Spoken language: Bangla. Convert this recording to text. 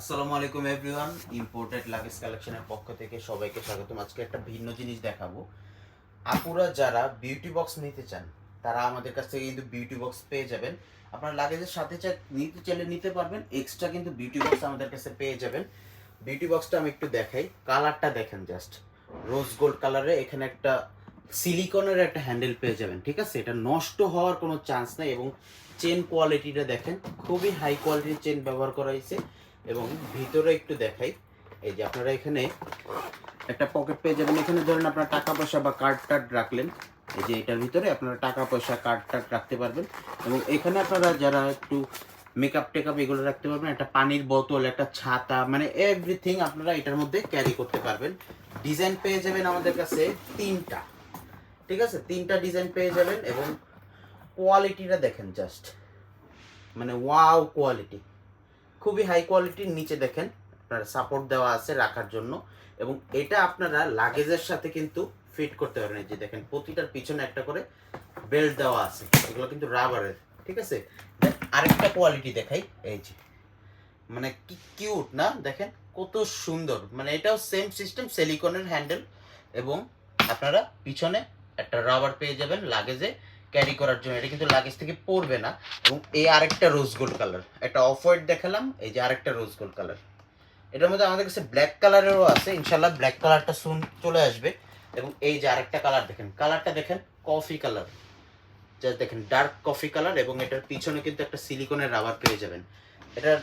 আসসালামু আলাইকুম এভরিওয়ান ইম্পোর্টেড লাগেজ কালেকশনের পক্ষ থেকে সবাইকে স্বাগতম। আজকে একটা ভিন্ন জিনিস দেখাবো। আপুরা যারা বিউটি বক্স নিতে চান, তারা আমাদের কাছ থেকে কিন্তু বিউটি বক্স পেয়ে যাবেন। আপনার লাগেজের সাথে নিতে চাইলে নিতে পারবেন এক্সট্রা কিন্তু বিউটি বক্স আমাদের কাছে পেয়ে যাবেন। বিউটি বক্সটা আমি একটু দেখাই কালারটা দেখেন জাস্ট রোজ গোল্ড কালারে এখানে একটা সিলিকনের একটা হ্যান্ডেল পেয়ে যাবেন, ঠিক আছে? এটা নষ্ট হওয়ার কোনো চান্স নেই এবং চেন কোয়ালিটিটা দেখেন, খুবই হাই কোয়ালিটির চেন ব্যবহার করা হয়েছে এবং ভিতরে একটু দেখাই। এই যে আপনারা এখানে একটা পকেট পেয়ে যাবেন। এখানে ধরেন আপনার টাকা পয়সা বা কার্ড টার্ড রাখলেন, এই যে এটার ভিতরে আপনারা টাকা পয়সা, কার্ড টার্ড রাখতে পারবেন এবং এখানে আপনারা যারা একটু মেকআপ টেকআপ এগুলো রাখতে পারবেন, একটা পানির বোতল, একটা ছাতা মানে এভরিথিং আপনারা এটার মধ্যে ক্যারি করতে পারবেন। ডিজাইন পেয়ে যাবেন আমাদের কাছে তিনটা। ঠিক আছে? তিনটা ডিজাইন পেয়ে যাবেন এবং কোয়ালিটিটা দেখেন জাস্ট মানে ওয়াও কোয়ালিটি খুবই হাই কোয়ালিটির নিচে দেখেন, আপনার সাপোর্ট দেওয়া আছে রাখার জন্য। এবং এটা আপনারা লাগেজের সাথে কিন্তু ফিট করতে পারেন যে দেখেন, প্রতিটার পিছনে একটা করে বেল্ট দেওয়া আছে। এগুলো কিন্তু রাবারের ঠিক আছে? আরেকটা কোয়ালিটি দেখাই, এই যে। মানে কি কিউট না? দেখেন, কত সুন্দর। মানে এটাও সেম সিস্টেম সিলিকনের হ্যান্ডেল এবং আপনারা পিছনে একটা রাবার পেয়ে যাবেন লাগেজে ক্যারি করার জন্য। এটা কিন্তু লাগেজ থেকে পড়বে না। এবং এই আরেকটা রোজ গোল্ড কালার একটা অফ হোয়াইট দেখালাম, এই যে আরেকটা রোজ গোল্ড কালার এটার মধ্যে আমাদের কাছে ব্ল্যাক কালারেরও আছে। ইনশাল্লাহ ব্ল্যাক কালারটা সুন চলে আসবে। এবং এই যে আরেকটা কালার দেখেন কালারটা দেখেন কফি কালার জাস্ট দেখেন ডার্ক কফি কালার এবং এটার পিছনে কিন্তু একটা সিলিকনের রাবার পেয়ে যাবেন। এটার